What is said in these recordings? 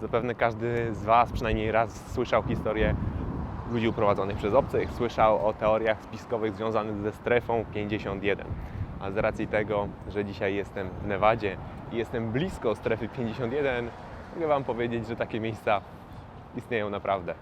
Zapewne każdy z Was przynajmniej raz słyszał historię ludzi uprowadzonych przez obcych, słyszał o teoriach spiskowych związanych ze strefą 51. A z racji tego, że dzisiaj jestem w Nevadzie i jestem blisko strefy 51, mogę Wam powiedzieć, że takie miejsca istnieją naprawdę.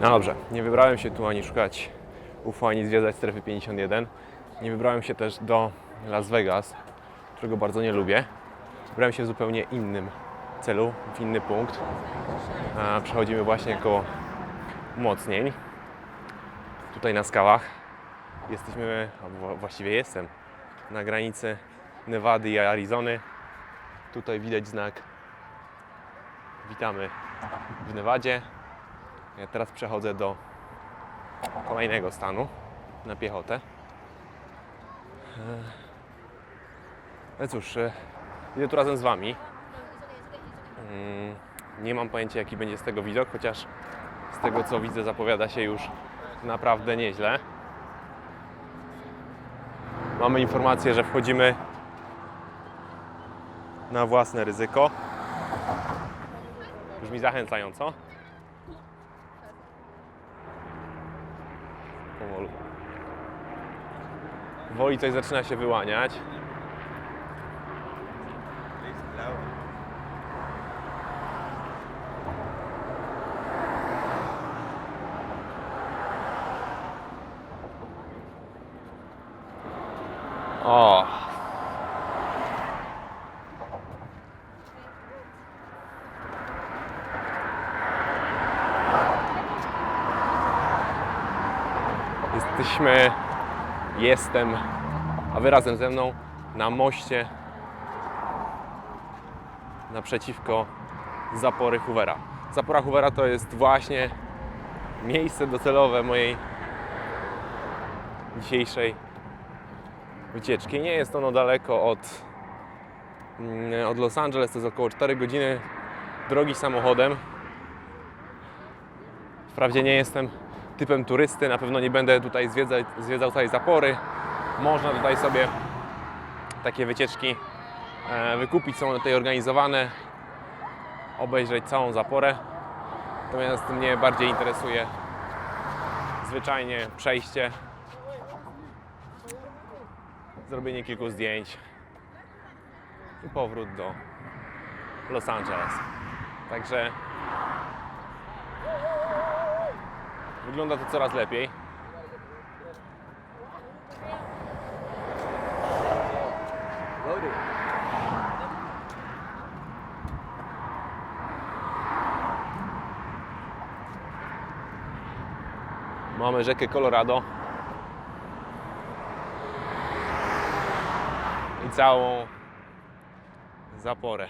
No dobrze, nie wybrałem się tu ani szukać UFO, ani zwiedzać strefy 51. Nie wybrałem się też do Las Vegas, którego bardzo nie lubię. Wybrałem się w zupełnie innym celu, w inny punkt. A przechodzimy właśnie koło umocnień. Tutaj na skałach. Jesteśmy, albo właściwie jestem, na granicy Nevady i Arizony. Tutaj widać znak Witamy w Nevadzie. Teraz przechodzę do kolejnego stanu na piechotę. E, No cóż, e, idę tu razem z Wami. Mm, Nie mam pojęcia, jaki będzie z tego widok, chociaż z tego co widzę, zapowiada się już naprawdę nieźle. Mamy informację, że wchodzimy na własne ryzyko. Brzmi zachęcająco. Powolu. Woli coś zaczyna się wyłaniać. O. Jesteśmy, jestem, a wy razem ze mną na moście naprzeciwko zapory Hoovera. Zapora Hoovera to jest właśnie miejsce docelowe mojej dzisiejszej wycieczki. Nie jest ono daleko od, mm, od Los Angeles, to jest około 4 godziny drogi samochodem. Wprawdzie nie jestem typem turysty, na pewno nie będę tutaj zwiedzać, zwiedzał całej zapory. Można tutaj sobie takie wycieczki e, wykupić, są one tutaj organizowane, obejrzeć całą zaporę. Natomiast mnie bardziej interesuje zwyczajnie przejście, zrobienie kilku zdjęć i powrót do Los Angeles. Także Wygląda to coraz lepiej. Mamy rzekę Colorado. I całą zaporę.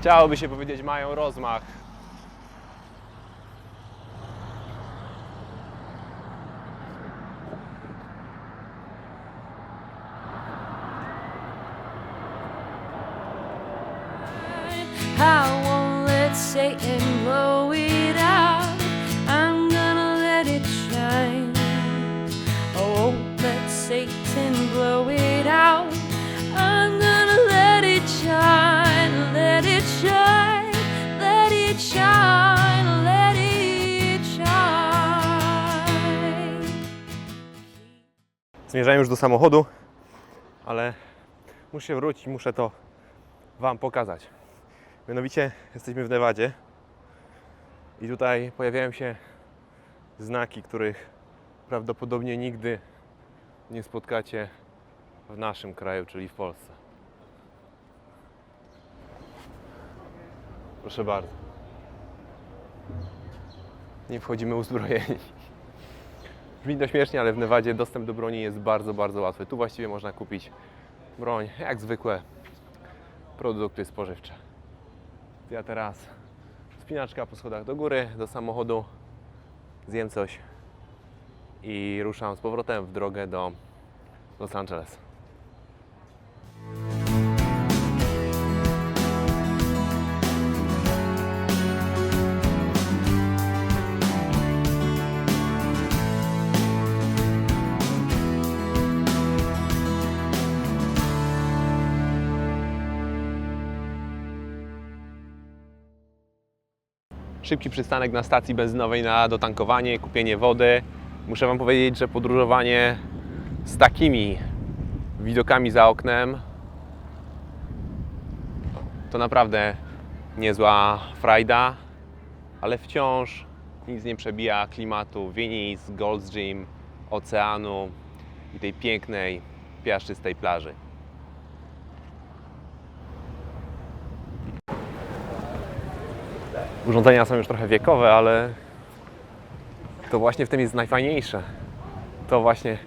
Chciałoby się powiedzieć, mają rozmach. Satan shine, let it shine. Zmierzałem już do samochodu, ale muszę wrócić, muszę to Wam pokazać. Mianowicie jesteśmy w Nevadzie i tutaj pojawiają się znaki, których prawdopodobnie nigdy nie spotkacie w naszym kraju, czyli w Polsce. Proszę bardzo. Nie wchodzimy uzbrojeni. Brzmi to śmiesznie, ale w Nevadzie dostęp do broni jest bardzo, bardzo łatwy. Tu właściwie można kupić broń, jak zwykłe produkty spożywcze. Ja teraz spinaczka po schodach do góry, do samochodu, zjem coś i ruszam z powrotem w drogę do Los Angeles. Szybki przystanek na stacji benzynowej na dotankowanie, kupienie wody. Muszę Wam powiedzieć, że podróżowanie z takimi widokami za oknem to naprawdę niezła frajda, ale wciąż nic nie przebija klimatu Venice, Gold's Gym, oceanu i tej pięknej, piaszczystej plaży. Urządzenia są już trochę wiekowe, ale to właśnie w tym jest najfajniejsze. To właśnie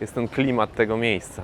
jest ten klimat tego miejsca.